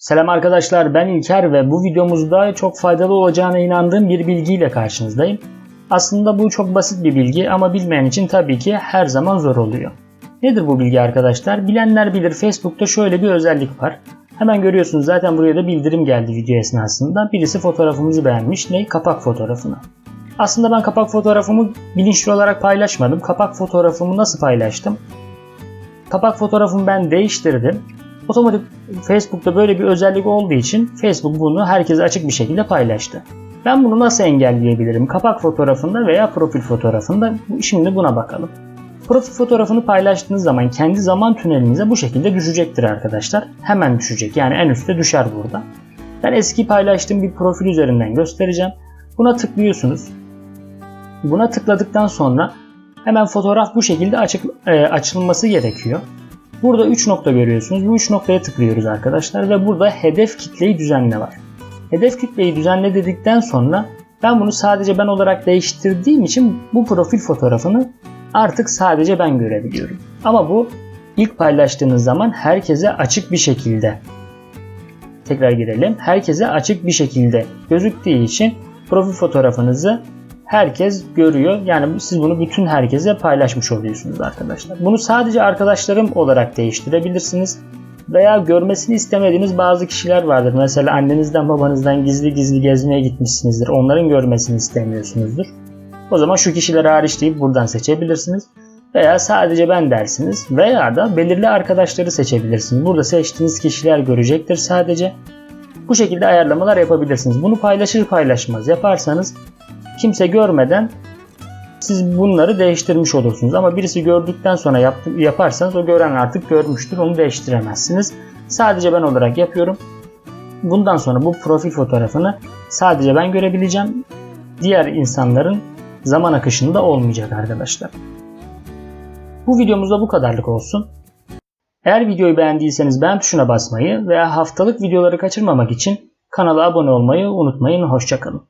Selam arkadaşlar ben İlker ve bu videomuzda çok faydalı olacağına inandığım bir bilgiyle karşınızdayım. Aslında bu çok basit bir bilgi ama bilmeyen için tabii ki her zaman zor oluyor. Nedir bu bilgi arkadaşlar? Bilenler bilir Facebook'ta şöyle bir özellik var. Hemen görüyorsunuz zaten buraya da bildirim geldi video esnasında. Birisi fotoğrafımızı beğenmiş. Ne? Kapak fotoğrafını. Aslında ben kapak fotoğrafımı bilinçli olarak paylaşmadım. Kapak fotoğrafımı nasıl paylaştım? Kapak fotoğrafımı ben değiştirdim. Otomatik Facebook'ta böyle bir özellik olduğu için Facebook bunu herkese açık bir şekilde paylaştı. Ben bunu nasıl engelleyebilirim? Kapak fotoğrafında veya profil fotoğrafında şimdi buna bakalım. Profil fotoğrafını paylaştığınız zaman kendi zaman tünelinize bu şekilde düşecektir arkadaşlar. Hemen düşecek. Yani en üstte düşer burada. Ben eski paylaştığım bir profil üzerinden göstereceğim. Buna tıklıyorsunuz. Buna tıkladıktan sonra hemen fotoğraf bu şekilde açık, e, açılması gerekiyor. Burada 3 nokta görüyorsunuz. Bu 3 noktaya tıklıyoruz arkadaşlar ve burada hedef kitleyi düzenle var. Hedef kitleyi düzenle dedikten sonra ben bunu sadece ben olarak değiştirdiğim için bu profil fotoğrafını artık sadece ben görebiliyorum. Ama bu ilk paylaştığınız zaman herkese açık bir şekilde tekrar girelim. Herkese açık bir şekilde gözüktüğü için profil fotoğrafınızı herkes görüyor. Yani siz bunu bütün herkese paylaşmış oluyorsunuz arkadaşlar. Bunu sadece arkadaşlarım olarak değiştirebilirsiniz. Veya görmesini istemediğiniz bazı kişiler vardır. Mesela annenizden babanızdan gizli gizli gezmeye gitmişsinizdir. Onların görmesini istemiyorsunuzdur. O zaman şu kişiler hariç deyip buradan seçebilirsiniz. Veya sadece ben dersiniz. Veya da belirli arkadaşları seçebilirsiniz. Burada seçtiğiniz kişiler görecektir sadece. Bu şekilde ayarlamalar yapabilirsiniz. Bunu paylaşır paylaşmaz yaparsanız kimse görmeden siz bunları değiştirmiş olursunuz. Ama birisi gördükten sonra yap, yaparsanız o gören artık görmüştür. Onu değiştiremezsiniz. Sadece ben olarak yapıyorum. Bundan sonra bu profil fotoğrafını sadece ben görebileceğim. Diğer insanların zaman akışında olmayacak arkadaşlar. Bu videomuzda bu kadarlık olsun. Eğer videoyu beğendiyseniz beğen tuşuna basmayı veya haftalık videoları kaçırmamak için kanala abone olmayı unutmayın. Hoşçakalın.